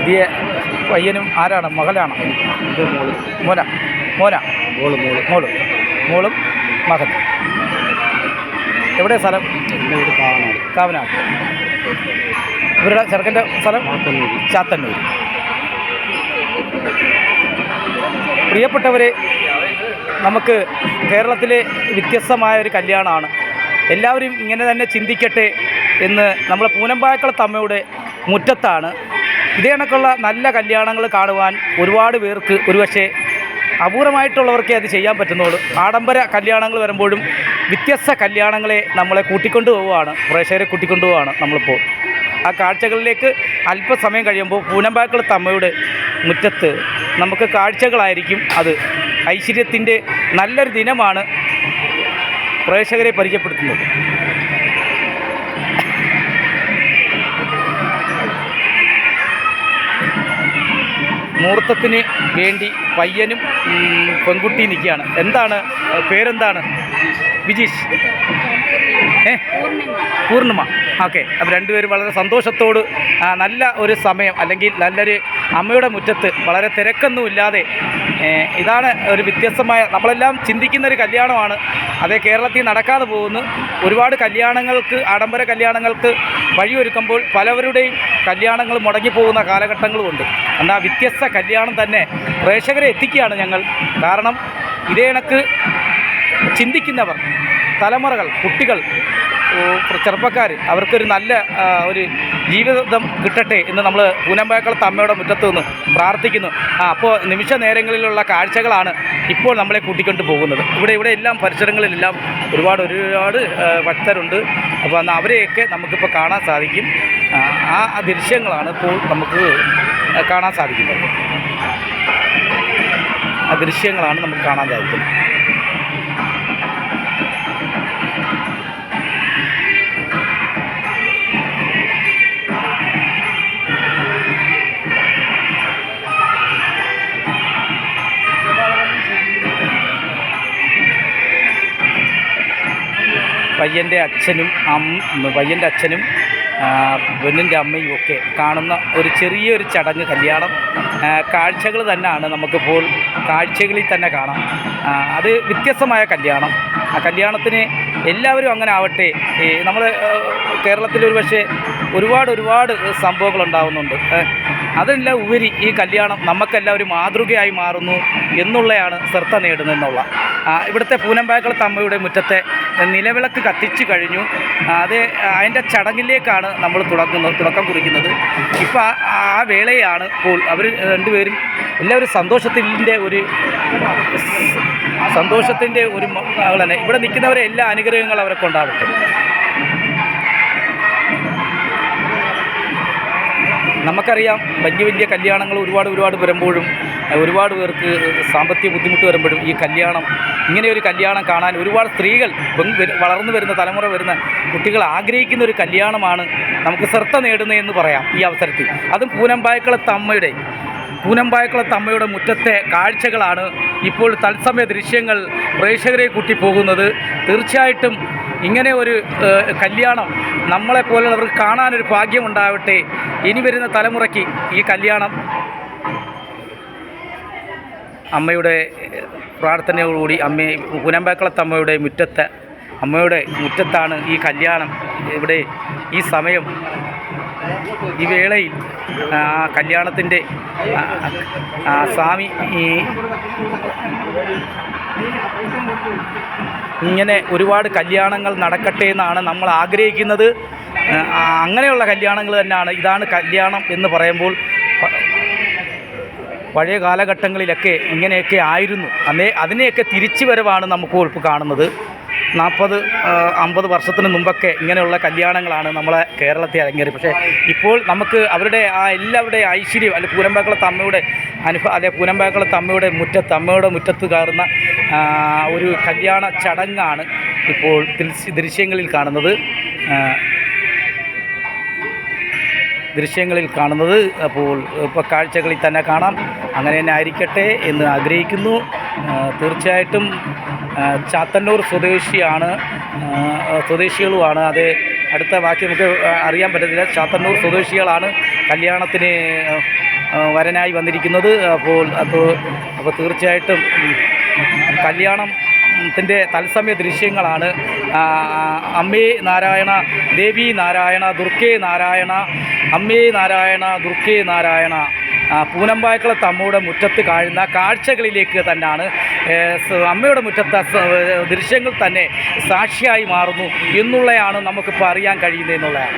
ഇതിയെ പയ്യനും ആരാണ്? മകളാണ്. മോന. മോന. മോൾ മോൾ. മോൾ. മോളും മകൻ എവിടെ സ്ഥലം? കാവനാട്. ഇവരുടെ ചെറുക്കന്റെ സ്ഥലം? ചാത്തന്നൂർ പ്രിയപ്പെട്ടവരെ നമുക്ക് കേരളത്തിലെ വ്യത്യസ്തമായ ഒരു കല്യാണമാണ്. എല്ലാവരും ഇങ്ങനെ തന്നെ ചിന്തിക്കട്ടെ എന്ന് നമ്മളെ പൂനമ്പായക്കളത്തമ്മയുടെ മുറ്റത്താണ് ഇതേ കണക്കുള്ള നല്ല കല്യാണങ്ങൾ കാണുവാൻ ഒരുപാട് പേർക്ക് ഒരുപക്ഷെ അപൂർവമായിട്ടുള്ളവർക്കേ അത് ചെയ്യാൻ പറ്റുന്നുള്ളൂ. ആഡംബര കല്യാണങ്ങൾ വരുമ്പോഴും വ്യത്യസ്ത കല്യാണങ്ങളെ നമ്മളെ കൂട്ടിക്കൊണ്ടു പോവുകയാണ്. പ്രേക്ഷകരെ കൂട്ടിക്കൊണ്ടു പോവുകയാണ് നമ്മളിപ്പോൾ. ആ കാഴ്ചകളിലേക്ക് അല്പസമയം കഴിയുമ്പോൾ പൂനമ്പാക്കുളത്ത് അമ്മയുടെ മുറ്റത്ത് നമുക്ക് കാഴ്ചകളായിരിക്കും അത്. ഐശ്വര്യത്തിന്റെ നല്ലൊരു ദിനമാണ് പ്രേക്ഷകരെ പരിചയപ്പെടുത്തുന്നത്. മുഹൂർത്തത്തിന് വേണ്ടി പയ്യനും പെൺകുട്ടി നിൽക്കുകയാണ്. എന്താണ് പേരെന്താണ്? വിജീഷ്. ഏ? പൂർണിമ. ഓക്കെ. അപ്പോൾ രണ്ടുപേരും വളരെ സന്തോഷത്തോട് നല്ല ഒരു സമയം അല്ലെങ്കിൽ നല്ലൊരു അമ്മയുടെ മുറ്റത്ത് വളരെ തിരക്കൊന്നുമില്ലാതെ ഇതാണ് ഒരു വ്യത്യസ്തമായ നമ്മളെല്ലാം ചിന്തിക്കുന്ന ഒരു കല്യാണമാണ്. അതേ കേരളത്തിൽ നടക്കാതെ പോകുന്നു. ഒരുപാട് കല്യാണങ്ങൾക്ക് ആഡംബര കല്യാണങ്ങൾക്ക് വഴിയൊരുക്കുമ്പോൾ പലവരുടെയും കല്യാണങ്ങൾ മുടങ്ങിപ്പോകുന്ന കാലഘട്ടങ്ങളുമുണ്ട്. എന്നാൽ വ്യത്യസ്ത കല്യാണം തന്നെ പ്രേക്ഷകരെ എത്തിക്കുകയാണ് ഞങ്ങൾ. കാരണം ഇതേ കണക്ക് ചിന്തിക്കുന്നവർ തലമുറകൾ കുട്ടികൾ ചെറുപ്പക്കാർ അവർക്കൊരു നല്ല ഒരു ജീവിതം കിട്ടട്ടെ എന്ന് നമ്മൾ പൂനമ്പാക്കളത്ത് അമ്മയുടെ മുറ്റത്ത് നിന്ന് പ്രാർത്ഥിക്കുന്നു. അപ്പോൾ നിമിഷ നേരങ്ങളിലുള്ള കാഴ്ചകളാണ് ഇപ്പോൾ നമ്മളെ കൂട്ടിക്കൊണ്ട് പോകുന്നത്. ഇവിടെ ഇവിടെ എല്ലാം പരിസരങ്ങളിലെല്ലാം ഒരുപാട് ഒരുപാട് ഭക്തരുണ്ട്. അപ്പോൾ അവരെയൊക്കെ നമുക്കിപ്പോൾ കാണാൻ സാധിക്കും. ആ ദൃശ്യങ്ങളാണ് ഇപ്പോൾ നമുക്ക് കാണാൻ സാധിക്കുന്നത്. ആ ദൃശ്യങ്ങളാണ് നമുക്ക് കാണാൻ സാധിക്കുന്നത്. പയ്യന്റെ അച്ഛനും അമ്മ പയ്യന്റെ അച്ഛനും പെണ്ണിന്റെ അമ്മയും ഒക്കെ കാണുന്ന ഒരു ചെറിയൊരു ചടങ്ങ് കല്യാണം. കാഴ്ചകൾ തന്നെയാണ് നമുക്കിപ്പോൾ കാഴ്ചകളിൽ തന്നെ കാണാം. അത് വ്യത്യസ്തമായ കല്യാണം. ആ കല്യാണത്തിന് എല്ലാവരും അങ്ങനെ ആവട്ടെ. നമ്മൾ കേരളത്തിൽ ഒരു പക്ഷേ ഒരുപാട് ഒരുപാട് സംഭവങ്ങൾ ഉണ്ടാകുന്നുണ്ട് അതെല്ലാം ഉപരി ഈ കല്യാണം നമുക്കെല്ലാം ഒരു മാതൃകയായി മാറുന്നു എന്നുള്ളതാണ് ശ്രദ്ധ നേടുന്നതെന്നുള്ള. ഇവിടുത്തെ പൂനമ്പാക്കൾ അമ്മയുടെ മുറ്റത്തെ നിലവിളക്ക് കത്തിച്ചു കഴിഞ്ഞു. അത് അതിന്റെ ചടങ്ങിലേക്കാണ് നമ്മൾ തുടങ്ങുന്നത് തുടക്കം കുറിക്കുന്നത്. ഇപ്പോൾ ആ വേളയാണ് ഇപ്പോൾ അവർ രണ്ടുപേരും എല്ലാവരും സന്തോഷത്തിന്റെ ഒരു സന്തോഷത്തിന്റെ ഒരു തന്നെ ഇവിടെ നിൽക്കുന്നവരെ എല്ലാ അനുഗ്രഹങ്ങളും അവരൊക്കെ ഉണ്ടാവട്ടെ. നമുക്കറിയാം വലിയ വലിയ കല്യാണങ്ങൾ ഒരുപാട് ഒരുപാട് വരുമ്പോഴും ഒരുപാട് പേർക്ക് സാമ്പത്തിക ബുദ്ധിമുട്ട് വരുമ്പോഴും ഈ കല്യാണം ഇങ്ങനെ ഒരു കല്യാണം കാണാൻ ഒരുപാട് സ്ത്രീകൾ വളർന്നു വരുന്ന തലമുറ വരുന്ന കുട്ടികൾ ആഗ്രഹിക്കുന്ന ഒരു കല്യാണമാണ് നമുക്ക് ശ്രദ്ധ നേടുന്നതെന്ന് പറയാം ഈ അവസരത്തിൽ. അതും പൂനമ്പായക്കുളത്ത് അമ്മയുടെ പൂനമ്പായക്കുളത്ത് അമ്മയുടെ മുറ്റത്തെ കാഴ്ചകളാണ് ഇപ്പോൾ തത്സമയ ദൃശ്യങ്ങൾ പ്രേക്ഷകരെ കൂട്ടി പോകുന്നത്. തീർച്ചയായിട്ടും ഇങ്ങനെ ഒരു കല്യാണം നമ്മളെപ്പോലുള്ളവർക്ക് കാണാനൊരു ഭാഗ്യമുണ്ടാവട്ടെ. ഇനി വരുന്ന തലമുറയ്ക്ക് ഈ കല്യാണം അമ്മയുടെ പ്രാർത്ഥനയോടുകൂടി അമ്മയെ പുനമ്പാക്കുളത്ത് അമ്മയുടെ മുറ്റത്ത് അമ്മയുടെ മുറ്റത്താണ് ഈ കല്യാണം. ഇവിടെ ഈ സമയം ഈ വേളയിൽ ആ കല്യാണത്തിന്റെ സ്വാമി ഈ ഇങ്ങനെ ഒരുപാട് കല്യാണങ്ങൾ നടക്കട്ടെ എന്നാണ് നമ്മൾ ആഗ്രഹിക്കുന്നത്. അങ്ങനെയുള്ള കല്യാണങ്ങൾ തന്നെയാണ്. ഇതാണ് കല്യാണം എന്ന് പറയുമ്പോൾ പഴയ കാലഘട്ടങ്ങളിലൊക്കെ ഇങ്ങനെയൊക്കെ ആയിരുന്നു. അന്നേ അതിനെയൊക്കെ തിരിച്ചു വരവാണ് നമുക്ക് ഇപ്പോൾ കാണുന്നത്. നാൽപ്പത് അമ്പത് വർഷത്തിന് മുമ്പൊക്കെ ഇങ്ങനെയുള്ള കല്യാണങ്ങളാണ് നമ്മളെ കേരളത്തെ അരങ്ങേറി. പക്ഷേ ഇപ്പോൾ നമുക്ക് അവരുടെ ആ എല്ലാവരുടെ ഐശ്വര്യം അല്ലെ പൂരമ്പാക്കുളത്ത് അമ്മയുടെ അനുഭവം അല്ലെ പൂരമ്പാക്കുളത്ത് അമ്മയുടെ മുറ്റത്ത് അമ്മയുടെ മുറ്റത്ത് കയറുന്ന ഒരു കല്യാണ ചടങ്ങാണ് ഇപ്പോൾ ദൃശ്യങ്ങളിൽ കാണുന്നത്. ദൃശ്യങ്ങളിൽ കാണുന്നത്. അപ്പോൾ ഇപ്പോൾ കാഴ്ചകളിൽ തന്നെ കാണാം. അങ്ങനെ തന്നെ ആയിരിക്കട്ടെ എന്ന് ആഗ്രഹിക്കുന്നു. തീർച്ചയായിട്ടും ചാത്തന്നൂർ സ്വദേശിയാണ്. സ്വദേശികളുമാണ്. അത് അടുത്ത ബാക്കി നമുക്ക് അറിയാൻ പറ്റത്തില്ല. ചാത്തന്നൂർ സ്വദേശികളാണ് കല്യാണത്തിന് വരനായി വന്നിരിക്കുന്നത്. അപ്പോൾ അപ്പോൾ അപ്പോൾ തീർച്ചയായിട്ടും ഉം, കല്യാണം ത്തിന്റെ തത്സമയ ദൃശ്യങ്ങളാണ് അമ്മേ നാരായണ ദേവി നാരായണ ദുർഗേ നാരായണ അമ്മേ നാരായണ ദുർഗേ നാരായണ. ആ, പൂനമ്പായക്കുളത്ത് അമ്മയുടെ മുറ്റത്ത് കാഴുന്ന കാഴ്ചകളിലേക്ക് തന്നെയാണ് അമ്മയുടെ മുറ്റത്ത് ദൃശ്യങ്ങൾ തന്നെ സാക്ഷിയായി മാറുന്നു എന്നുള്ളതാണ് നമുക്കിപ്പോൾ അറിയാൻ കഴിയുന്നത് എന്നുള്ളതാണ്.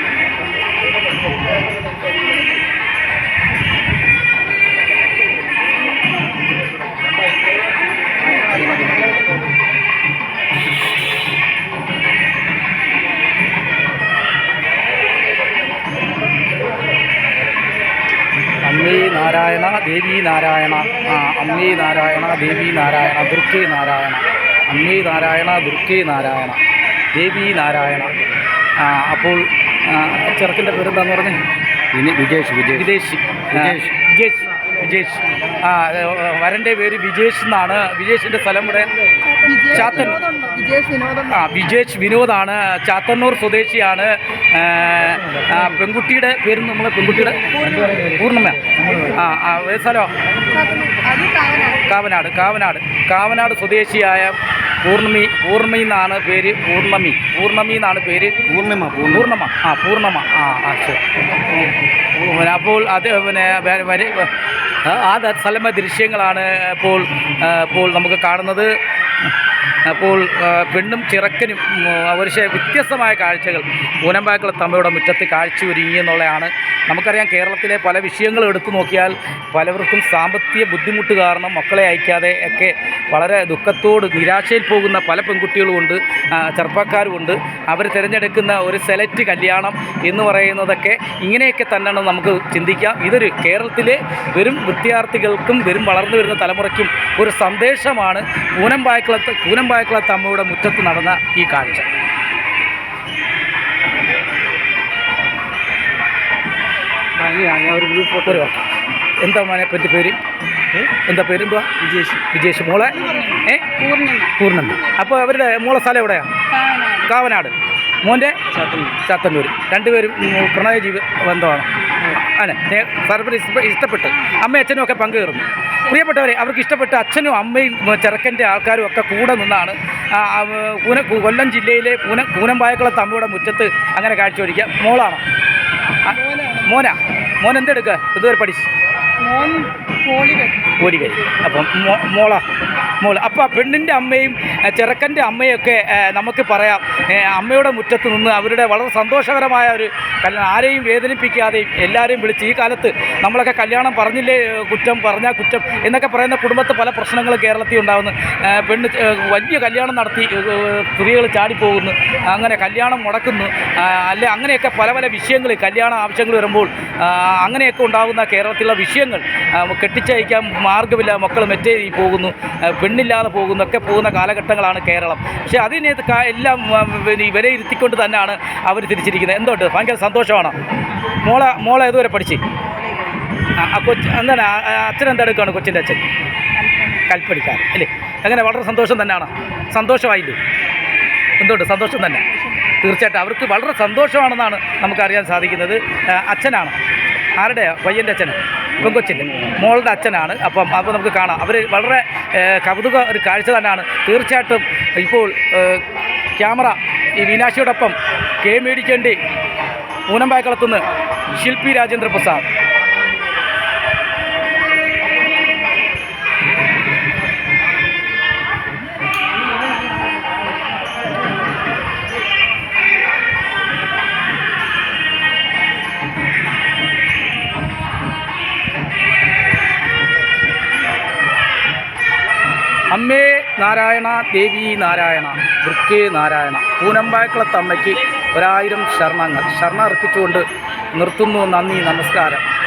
ദേവി നാരായണ അമ്മി നാരായണ ദേവി നാരായണ ദുർഗേ നാരായണ അമ്മേ നാരായണ ദുർഗേ നാരായണ ദേവി നാരായണ. അപ്പോൾ ചെറുക്കന്റെ പേരെന്താന്ന് പറഞ്ഞേ? വിജേഷ് വിജേഷ്. വിദേശി വിജേഷ്. വിജേഷ്. ആ വരന്റെ പേര് വിജേഷ് എന്നാണ്. വിജേഷിന്റെ സ്ഥലം ഇവിടെ ചാത്തൻ ആ വിജേഷ് വിനോദാണ്. ചാത്തന്നൂർ സ്വദേശിയാണ്. പെൺകുട്ടിയുടെ പേര് നമ്മൾ പെൺകുട്ടിയുടെ പൂർണമ. ആ ആ സ്ഥലമോ? കാവനാട് കാവനാട്. കാവനാട് സ്വദേശിയായ പൂർണമി പൂർണി എന്നാണ് പേര് പൂർണമി പൂർണമി എന്നാണ് പേര് പൂർണിമ പൂർണിമ പൂർണമ ആ പൂർണമ ആ ആ ശരി അപ്പോൾ അത് പിന്നെ ആ- സ്ഥലമ ദൃശ്യങ്ങളാണ് ഇപ്പോൾ ഇപ്പോൾ നമുക്ക് കാണുന്നത് അപ്പോൾ പെണ്ണും ചിറക്കനും അവരുടെ വ്യത്യസ്തമായ കാഴ്ചകൾ പൂനമ്പാക്കൾ തമ്മയുടെ മുറ്റത്ത് കാഴ്ചയൊരുങ്ങി എന്നുള്ളതാണ്. നമുക്കറിയാം കേരളത്തിലെ പല വിഷയങ്ങൾ എടുത്തു നോക്കിയാൽ പലവർക്കും സാമ്പത്തിക ബുദ്ധിമുട്ട് കാരണം മക്കളെ അയക്കാതെ ഒക്കെ വളരെ ദുഃഖത്തോട് നിരാശയിൽ പോകുന്ന പല പെൺകുട്ടികളുമുണ്ട് ചെറുപ്പക്കാരുമുണ്ട് അവർ തിരഞ്ഞെടുക്കുന്ന ഒരു സെലക്ട് കല്യാണം എന്ന് പറയുന്നതൊക്കെ ഇങ്ങനെയൊക്കെ തന്നെയാണ് നമുക്ക് ചിന്തിക്കാം. ഇതൊരു കേരളത്തിലെ വരും വിദ്യാർത്ഥികൾക്കും വരും വളർന്നു വരുന്ന തലമുറയ്ക്കും ഒരു സന്ദേശമാണ്. കൂനമ്പായക്കുളത്ത് കൂനമ്പായക്കുളത്ത് തമ്മയുടെ മുറ്റത്ത് നടന്ന ഈ കാഴ്ച. എന്താ മോനെ പറ്റി പേര്? എന്താ പേരെന്തുവാ? വിജേഷ്. വിജേഷ്. മോളെ? ഏ? പൂർണമി അപ്പോൾ അവരുടെ മോളെ സ്ഥലം എവിടെയാണ് കാവനാട്. മോന്റെ? ചാത്തന്നൂർ. രണ്ടുപേരും പ്രണയ ജീവി ബന്ധമാണ്. ആണ്. സർവർ ഇഷ്ടപ്പെട്ട്. അമ്മയും അച്ഛനും ഒക്കെ പങ്കുചേർന്നു. പ്രിയപ്പെട്ടവരെ അവർക്ക് ഇഷ്ടപ്പെട്ട അച്ഛനും അമ്മയും ചെറുക്കന്റെ ആൾക്കാരും ഒക്കെ കൂടെ നിന്നാണ് കൂന കൊല്ലം ജില്ലയിലെ പൂന കൂനമ്പായക്കുളത്ത് തമ്മിയുടെ മുറ്റത്ത് അങ്ങനെ കാഴ്ചവെക്കുക. മോളാണോ? മോനാ? മോൻ എന്തെടുക്കുക? ഇതുവരെ പഠിച്ചു. മോൻ ഒരു അപ്പം മോള മോൾ. അപ്പോൾ പെണ്ണിന്റെ അമ്മയും ചെറുക്കന്റെ അമ്മയൊക്കെ നമുക്ക് പറയാം. അമ്മയുടെ മുറ്റത്ത് നിന്ന് അവരുടെ വളരെ സന്തോഷകരമായ ഒരു കല്യാണം. ആരെയും വേദനിപ്പിക്കാതെയും എല്ലാവരെയും വിളിച്ച് ഈ കാലത്ത് നമ്മളൊക്കെ കല്യാണം പറഞ്ഞില്ലേ കുറ്റം പറഞ്ഞാൽ കുറ്റം എന്നൊക്കെ പറയുന്ന കുടുംബത്തെ പല പ്രശ്നങ്ങളും കേരളത്തിൽ ഉണ്ടാകുന്നു പെണ്ണ് വലിയ കല്യാണം നടത്തി സ്ത്രീകൾ ചാടിപ്പോകുന്നു. അങ്ങനെ കല്യാണം മുടക്കുന്നു. അല്ലെ അങ്ങനെയൊക്കെ പല പല വിഷയങ്ങൾ കല്യാണ ആവശ്യങ്ങൾ വരുമ്പോൾ അങ്ങനെയൊക്കെ ഉണ്ടാകുന്ന കേരളത്തിലുള്ള വിഷയങ്ങൾ കെട്ടിച്ചയക്കാൻ മാർഗമില്ല. മക്കൾ മെറ്റേരി പോകുന്നു. പെണ്ണില്ലാതെ പോകുന്നു ഒക്കെ പോകുന്ന കാലഘട്ടങ്ങളാണ് കേരളം. പക്ഷേ അതിനെ എല്ലാം വിലയിരുത്തിക്കൊണ്ട് തന്നെയാണ് അവർ തിരിച്ചിരിക്കുന്നത്. എന്തുകൊണ്ട് ഭയങ്കര സന്തോഷമാണ്? മോളെ മോളെ ഇതുവരെ പഠിച്ച്? കൊച്ച് എന്താണ്? അച്ഛൻ എന്താ എടുക്കുകയാണ് കൊച്ചിന്റെ അച്ഛൻ? കൽപ്പടിക്കാൻ അല്ലേ? അങ്ങനെ വളരെ സന്തോഷം തന്നെയാണ്. സന്തോഷമായില്ലേ? എന്തുകൊണ്ട് സന്തോഷം തന്നെ. തീർച്ചയായിട്ടും അവർക്ക് വളരെ സന്തോഷമാണെന്നാണ് നമുക്കറിയാൻ സാധിക്കുന്നത്. അച്ഛനാണ്. ആരുടെ പയ്യന്റെ അച്ഛന്? പെങ്കൊച്ചിന്റെ. മോളുടെ അച്ഛനാണ്. അപ്പം അപ്പോൾ നമുക്ക് കാണാം. അവർ വളരെ കൗതുക ഒരു കാഴ്ച തന്നെയാണ്. തീർച്ചയായിട്ടും ഇപ്പോൾ ക്യാമറ ഈ മീനാക്ഷിയോടൊപ്പം കെ മേടിക്കേണ്ടി പൂനമ്പായക്കളത്തുനിന്ന് ശില്പി രാജേന്ദ്ര പ്രസാദ് അമ്മേ നാരായണ ദേവി നാരായണ വൃക്കേ നാരായണ പൂനമ്പായക്കുളത്ത് അമ്മയ്ക്ക് ഒരായിരം ശരണങ്ങൾ. ശരണ അർപ്പിച്ചുകൊണ്ട് നിർത്തുന്നു. നന്ദി നമസ്കാരം.